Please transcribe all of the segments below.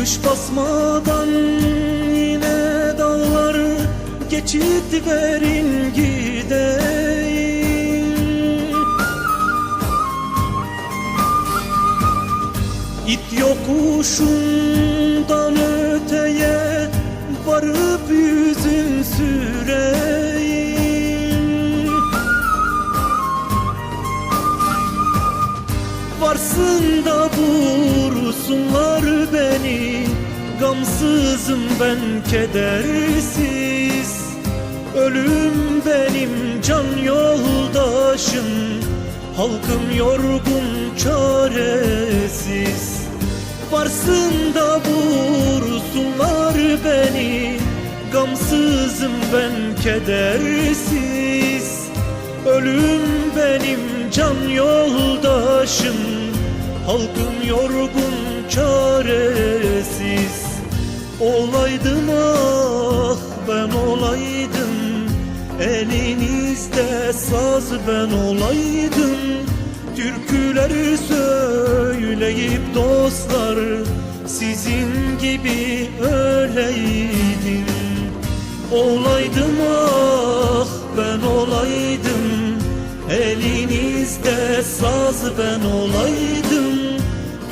Kış basmadan yine dağlar geçit verin gideyim. İt yokuşundan öteye varıp yüzün süreyim. Varsın da vursunlar beni Gamsızım ben kedersiz. Ölüm benim can yoldaşım. Halkım yorgun çaresiz. Varsın da vursunlar beni. Gamsızım ben kedersiz. Ölüm benim can yoldaşım. Halkım yorgun çaresiz Olaydım ah ben olaydım. Elinizde saz ben olaydım. Türküleri söyleyip dostlar Sizin gibi öyleydim. Olaydım ah ben olaydım. Elinizde saz ben olaydım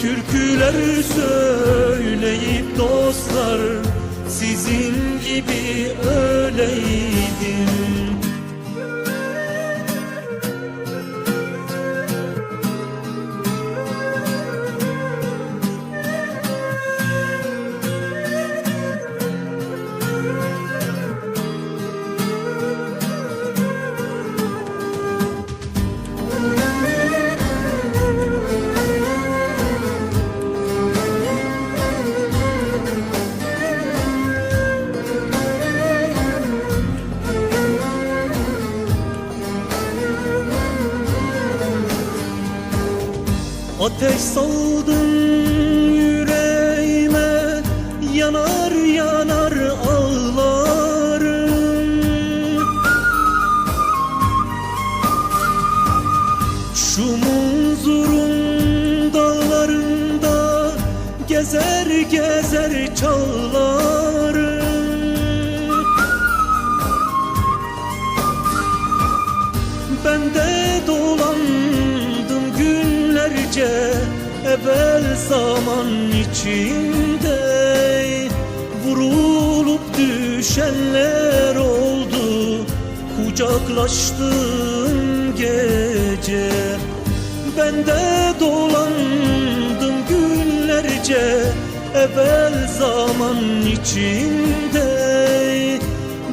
Türküler söyleyip dostlar Sizin gibi öyleydim Ateş saldın yüreğime Yanar yanar ağlarım Şu munzurun dağlarında Gezer gezer çağlarım Ben de dolandım günlerce Evvel zaman içinde Vurulup düşenler oldu. Kucaklaştığım gece Ben de dolandım günlerce Evvel zaman içinde.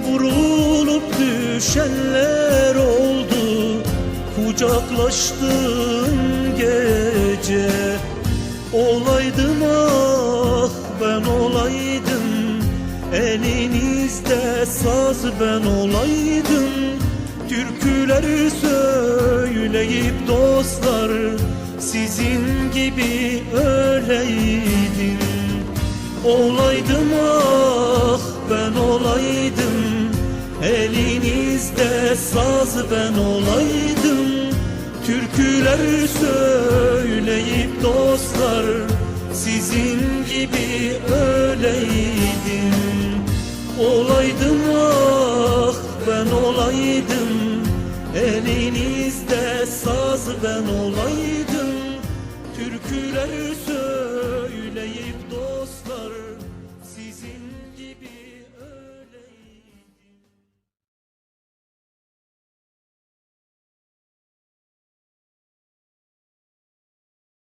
Vurulup düşenler Kucaklaştığım gece. Olaydım ah ben olaydım. Elinizde saz ben olaydım. Türküleri söyleyip dostlar Sizin gibi öyleydim. Olaydım ah ben olaydım. Elinizde saz ben olaydım Türküler söyleyip dostlar Sizin gibi öyleydim. Olaydım ah ben olaydım Elinizde saz ben olaydım. Türküler söyleyip